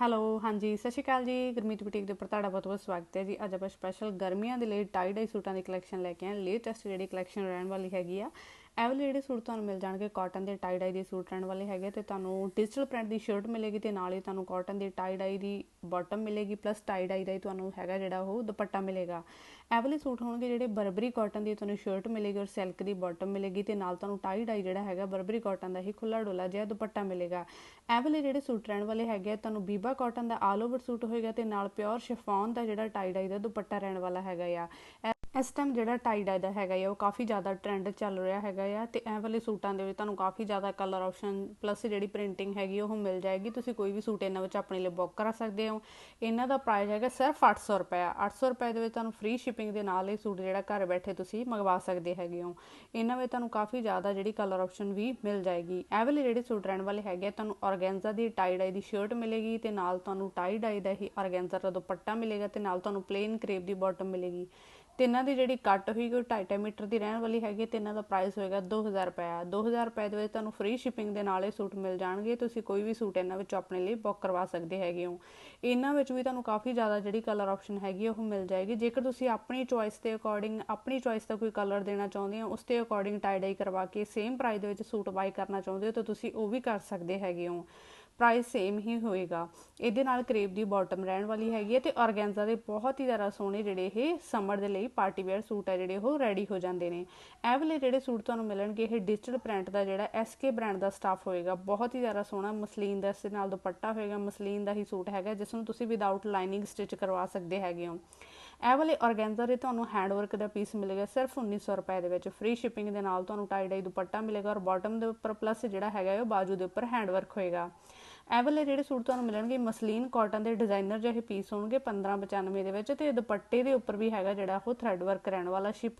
Hello, ਹਾਂਜੀ, ਸਤਿ ਸ਼੍ਰੀ ਅਕਾਲ ਜੀ। ਗੁਰਮੀਤ ਬੁਟੀਕ ਦੇ ਉੱਪਰ ਤੁਹਾਡਾ ਬਹੁਤ-ਬਹੁਤ ਸਵਾਗਤ ਹੈ ਜੀ। ਅੱਜ ਆਪਾਂ ਸਪੈਸ਼ਲ ਗਰਮੀਆਂ ਦੇ ਲਈ ਟਾਈ ਡਾਈ ਸੂਟਾਂ ਦੀ ਕਲੈਕਸ਼ਨ ਲੈ ਕੇ ਆਏ ਲੇਟੈਸਟ ਜਿਹੜੀ ਕਲੈਕਸ਼ਨ ਰਹਿਣ ਵਾਲੀ ਹੈਗੀ ਆ ਐਵਲੇ ਜਿਹੜੇ ਸੂਟ ਤੁਹਾਨੂੰ ਮਿਲ ਜਾਣਗੇ ਕਾਟਨ ਦੇ ਟਾਈ ਡਾਈ ਦੇ ਸੂਟ ਰਹਿਣ ਵਾਲੇ ਹੈਗੇ ਤੇ ਤੁਹਾਨੂੰ ਡਿਜੀਟਲ ਪ੍ਰਿੰਟ ਦੀ ਸ਼ਰਟ ਮਿਲੇਗੀ ਤੇ ਨਾਲ ਹੀ ਤੁਹਾਨੂੰ ਕਾਟਨ ਦੀ ਟਾਈ ਡਾਈ ਦੀ ਬਾਟਮ ਮਿਲੇਗੀ ਪਲੱਸ ਟਾਈ ਡਾਈ ਦਾ ਹੀ ਤੁਹਾਨੂੰ ਹੈਗਾ ਜਿਹੜਾ ਉਹ ਦੁਪੱਟਾ ਮਿਲੇਗਾ। ਐਵਲੇ ਸੂਟ ਹੋਣਗੇ ਜਿਹੜੇ ਬਰਬਰੀ ਕਾਟਨ ਦੀ ਤੁਹਾਨੂੰ ਸ਼ਰਟ ਮਿਲੇਗੀ ਔਰ ਸਿਲਕ ਦੀ ਬਾਟਮ ਮਿਲੇਗੀ ਤੇ ਨਾਲ ਤੁਹਾਨੂੰ ਟਾਈ ਡਾਈ ਜਿਹੜਾ ਹੈਗਾ ਬਰਬਰੀ ਕਾਟਨ ਦਾ ਹੀ ਖੁੱਲਾ ਡੋਲਾ ਜਿਹਾ ਦੁਪੱਟਾ ਮਿਲੇਗਾ। ਐਵਲੇ ਜਿਹੜੇ ਸੂਟ ਰਹਿਣ ਵਾਲੇ ਹੈਗੇ ਤੁਹਾਨੂੰ ਬੀਬਾ ਕਾਟਨ ਦਾ ਆਲ ਓਵਰ ਸੂਟ ਹੋਏਗਾ ਤੇ ਨਾਲ ਪਿਓਰ ਸ਼ਿਫੋਨ ਦਾ ਜਿਹੜਾ ਟਾਈ ਡਾਈ ਦਾ ਦੁਪੱਟਾ ਰਹਿਣ ਵਾਲਾ ਹੈਗਾ ਆ। ਇਸ ਟਾਈਮ ਜਿਹੜਾ ਟਾਈ ਡਾਈ ਦਾ ਹੈਗਾ ਆ, ਉਹ ਕਾਫੀ ਜ਼ਿਆਦਾ ਟ੍ਰੈਂਡ ਚੱਲ ਰਿਹਾ ਹੈਗਾ ਆ ਤੇ ਐ ਵਾਲੇ ਸੂਟਾਂ ਦੇ ਵਿੱਚ ਤੁਹਾਨੂੰ ਕਾਫੀ ਜ਼ਿਆਦਾ ਕਲਰ ਆਪਸ਼ਨ ਪਲੱਸ ਜਿਹੜੀ ਪ੍ਰਿੰਟਿੰਗ ਹੈਗੀ ਉਹ ਮਿਲ ਜਾਏਗੀ। ਤੁਸੀਂ ਕੋਈ ਵੀ ਸੂਟ ਇਹਨਾਂ ਵਿੱਚ ਆਪਣੇ ਲਈ ਬੁੱਕ ਕਰਾ ਸਕਦੇ ਹੋ। ਇਹਨਾਂ ਦਾ ਪ੍ਰਾਈਸ ਹੈਗਾ ਸਿਰਫ 800 ਰੁਪਏ। 800 ਰੁਪਏ ਦੇ ਵਿੱਚ ਤੁਹਾਨੂੰ ਫ੍ਰੀ ਸ਼ਿਪਿੰਗ ਦੇ ਨਾਲ ਇਹ ਸੂਟ ਜਿਹੜਾ ਘਰ ਬੈਠੇ ਤੁਸੀਂ ਮੰਗਵਾ ਸਕਦੇ ਹੈਗੇ ਹੋ। ਇਹਨਾਂ ਵਿੱਚ ਤੁਹਾਨੂੰ ਕਾਫੀ ਜ਼ਿਆਦਾ ਜਿਹੜੀ ਕਲਰ ਆਪਸ਼ਨ ਵੀ ਮਿਲ ਜਾਏਗੀ। ਐ ਵਾਲੇ ਜਿਹੜੇ ਸੂਟ ਰਹਿਣ ਵਾਲੇ ਹੈਗੇ ਤੁਹਾਨੂੰ ਆਰਗੈਂਜ਼ਾ ਦੀ ਟਾਈ ਡਾਈ ਦੀ ਸ਼ਰਟ ਮਿਲੇਗੀ ਤੇ ਨਾਲ ਤੁਹਾਨੂੰ ਟਾਈ ਡਾਈ ਦਾ ਹੀ ਆਰਗੈਂਜ਼ਾ ਦਾ ਦੁਪੱਟਾ ਮਿਲੇਗਾ ਤੇ ਨਾਲ ਤੁਹਾਨੂੰ ਪਲੇਨ ਕਰੇਪ ਦੀ ਬਾਟਮ ਮਿਲੇਗੀ। ਤੇ ਇਹਨਾਂ ਦੀ ਜਿਹੜੀ ਕੱਟ ਹੋਈ ਉਹ 2.5 ਮੀਟਰ ਦੀ ਰਹਿਣ ਵਾਲੀ ਹੈਗੀ ਤੇ ਇਹਨਾਂ ਦਾ ਪ੍ਰਾਈਸ ਹੋਏਗਾ 2000 ਰੁਪਏ 2000 ਰੁਪਏ ਦੇ ਵਿੱਚ ਤੁਹਾਨੂੰ ਫ੍ਰੀ ਸ਼ਿਪਿੰਗ ਦੇ ਨਾਲ ਇਹ ਸੂਟ ਮਿਲ ਜਾਣਗੇ। ਤੁਸੀਂ ਕੋਈ ਵੀ ਸੂਟ ਇਹਨਾਂ ਵਿੱਚ ਆਪਣੇ ਲਈ ਬੁੱਕ ਕਰਵਾ ਸਕਦੇ ਹੈਗੇ ਹੋ। ਇਹਨਾਂ ਵਿੱਚ ਵੀ ਤੁਹਾਨੂੰ ਕਾਫੀ ਜ਼ਿਆਦਾ ਜਿਹੜੀ ਕਲਰ ਆਪਸ਼ਨ ਹੈਗੀ ਉਹ ਮਿਲ ਜਾਏਗੀ। ਜੇਕਰ ਤੁਸੀਂ ਆਪਣੀ ਚੋਇਸ ਦੇ ਅਕੋਰਡਿੰਗ ਆਪਣੀ ਚੋਇਸ ਦਾ ਕੋਈ ਕਲਰ ਦੇਣਾ ਚਾਹੁੰਦੇ ਹੋ, ਉਸ ਦੇ ਅਕੋਰਡਿੰਗ ਟਾਈ ਡਾਈ ਕਰਵਾ ਕੇ ਸੇਮ ਪ੍ਰਾਈਸ ਦੇ ਵਿੱਚ ਸੂਟ ਬਾਈ ਕਰਨਾ ਚਾਹੁੰਦੇ ਹੋ, ਤਾਂ ਤੁਸੀਂ ਉਹ ਵੀ ਕਰ ਸਕਦੇ ਹੈਗੇ ਹੋ। ਪ੍ਰਾਈਸ ਸੇਮ ਹੀ ਹੋਏਗਾ। ਇਹਦੇ ਨਾਲ ਕਰੇਪ ਦੀ ਬਾਟਮ ਰਹਿਣ ਵਾਲੀ ਹੈਗੀ ਹੈ ਤੇ ਆਰਗੈਂਜ਼ਾ ਦੇ ਬਹੁਤ ਹੀ ਜ਼ਿਆਦਾ ਸੋਹਣੇ ਜਿਹੜੇ ਇਹ ਸਮਰ ਦੇ ਲਈ ਪਾਰਟੀ ਵੇਅਰ ਸੂਟ ਹੈ ਜਿਹੜੇ ਉਹ ਰੈਡੀ ਹੋ ਜਾਂਦੇ ਨੇ। ਇਹ ਵਾਲੇ ਜਿਹੜੇ ਸੂਟ ਤੁਹਾਨੂੰ ਮਿਲਣਗੇ, ਇਹ ਡਿਜੀਟਲ ਪ੍ਰਿੰਟ ਦਾ ਜਿਹੜਾ ਐਸਕੇ ਬ੍ਰਾਂਡ ਦਾ ਸਟਾਫ ਹੋਏਗਾ। ਬਹੁਤ ਹੀ ਜ਼ਿਆਦਾ ਸੋਹਣਾ ਮਸਲੀਨ ਦਾ ਇਸ ਦੇ ਨਾਲ ਦੁਪੱਟਾ ਹੋਏਗਾ, ਮਸਲੀਨ ਦਾ ਹੀ ਸੂਟ ਹੈਗਾ, ਜਿਸ ਨੂੰ ਤੁਸੀਂ ਵਿਦਆਊਟ ਲਾਈਨਿੰਗ ਸਟਿਚ ਕਰਵਾ ਸਕਦੇ ਹੈਗੇ ਹੋ। ਇਹ ਵਾਲੇ ਆਰਗੈਂਜ਼ਾ ਦੇ ਤੁਹਾਨੂੰ ਹੈਂਡ ਵਰਕ ਦਾ ਪੀਸ ਮਿਲੇਗਾ ਸਿਰਫ 1900 ਰੁਪਏ ਦੇ ਵਿੱਚ। ਫ੍ਰੀ ਸ਼ਿਪਿੰਗ ਦੇ ਨਾਲ ਤੁਹਾਨੂੰ ਟਾਈ ਡਾਈ ਦੁਪੱਟਾ ਮਿਲੇਗਾ ਔਰ ਬਾਟਮ ਦੇ ਉੱਪਰ ਪਲੱਸ ਜਿਹੜਾ ਹੈਗਾ ਉਹ ਬਾਜੂ ਦੇ ਉੱਪਰ ਹੈਂਡ ਵਰਕ ਹੋਏਗਾ। ਇਹ ਵਾਲੇ ਜਿਹੜੇ ਸੂਟ ਤੁਹਾਨੂੰ ਮਿਲਣਗੇ, ਮਸਲੀਨ ਕਾਟਨ ਦੇ ਡਿਜ਼ਾਈਨਰ ਜਿਹੇ ਪੀਸ ਹੋਣਗੇ 1595 ਦੇ ਵਿੱਚ, ਤੇ ਦੁਪੱਟੇ ਦੇ ਉੱਪਰ ਵੀ ਹੈਗਾ ਜਿਹੜਾ ਉਹ ਥ੍ਰੈਡ ਵਰਕ ਰਹਿਣ ਵਾਲਾ, ਸ਼ਿਫਰੀ